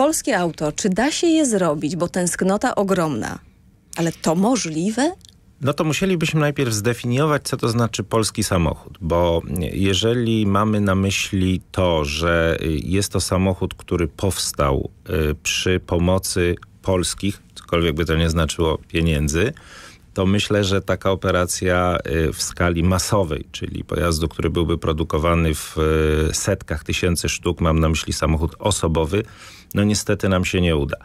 polskie auto, czy da się je zrobić, bo tęsknota ogromna, ale to możliwe? No to musielibyśmy najpierw zdefiniować, co to znaczy polski samochód, bo jeżeli mamy na myśli to, że jest to samochód, który powstał y, przy pomocy polskich, cokolwiek by to nie znaczyło, pieniędzy, to myślę, że taka operacja y, w skali masowej, czyli pojazdu, który byłby produkowany w y, setkach tysięcy sztuk, mam na myśli samochód osobowy, no niestety nam się nie uda.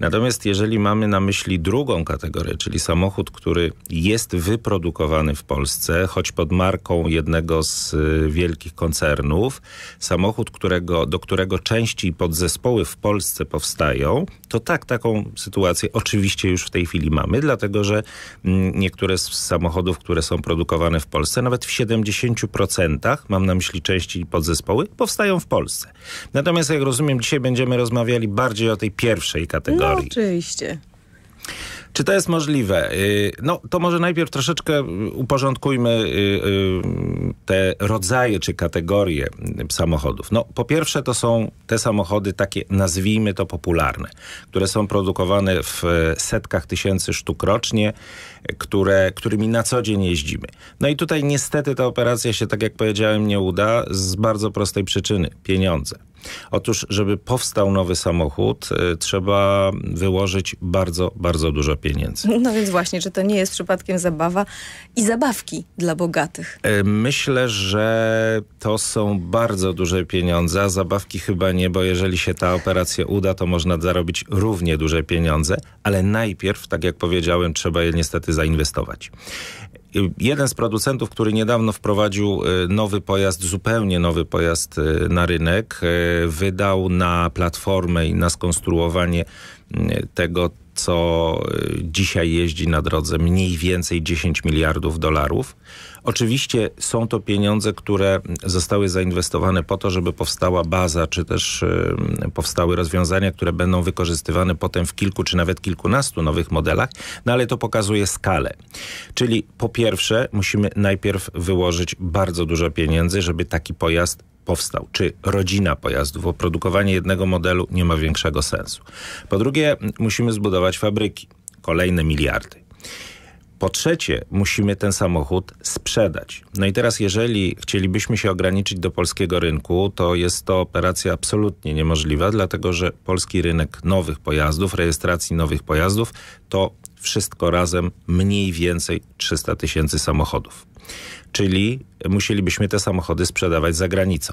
Natomiast jeżeli mamy na myśli drugą kategorię, czyli samochód, który jest wyprodukowany w Polsce, choć pod marką jednego z y, wielkich koncernów, samochód, którego, do którego części i podzespoły w Polsce powstają, to tak, taką sytuację oczywiście już w tej chwili mamy, dlatego że mm, niektóre z samochodów, które są produkowane w Polsce, nawet w 70%, mam na myśli części i podzespoły, powstają w Polsce. Natomiast jak rozumiem, dzisiaj będziemy rozmawiali bardziej o tej pierwszej kategorii. No, oczywiście. Czy to jest możliwe? Y, no to może najpierw troszeczkę uporządkujmy y, y, te rodzaje czy kategorie samochodów. No po pierwsze to są te samochody takie, nazwijmy to popularne, które są produkowane w setkach tysięcy sztuk rocznie, które, którymi na co dzień jeździmy. No i tutaj niestety ta operacja się, tak jak powiedziałem, nie uda z bardzo prostej przyczyny. Pieniądze. Otóż, żeby powstał nowy samochód, y, trzeba wyłożyć bardzo, bardzo dużo pieniędzy. No więc właśnie, czy to nie jest przypadkiem zabawa i zabawki dla bogatych? Y, myślę, że to są bardzo duże pieniądze, a zabawki chyba nie, bo jeżeli się ta operacja uda, to można zarobić równie duże pieniądze, ale najpierw, tak jak powiedziałem, trzeba je niestety zainwestować jeden z producentów, który niedawno wprowadził y, nowy pojazd, zupełnie nowy pojazd y, na rynek, y, wydał na platformę i na skonstruowanie tego, co dzisiaj jeździ na drodze, mniej więcej 10 miliardów dolarów. Oczywiście są to pieniądze, które zostały zainwestowane po to, żeby powstała baza, czy też powstały rozwiązania, które będą wykorzystywane potem w kilku, czy nawet kilkunastu nowych modelach, no ale to pokazuje skalę. Czyli po pierwsze musimy najpierw wyłożyć bardzo dużo pieniędzy, żeby taki pojazd powstał, czy rodzina pojazdów, bo produkowanie jednego modelu nie ma większego sensu. Po drugie, musimy zbudować fabryki, kolejne miliardy. Po trzecie, musimy ten samochód sprzedać. No i teraz, jeżeli chcielibyśmy się ograniczyć do polskiego rynku, to jest to operacja absolutnie niemożliwa, dlatego że polski rynek nowych pojazdów, rejestracji nowych pojazdów, to wszystko razem mniej więcej 300 tysięcy samochodów. Czyli musielibyśmy te samochody sprzedawać za granicą.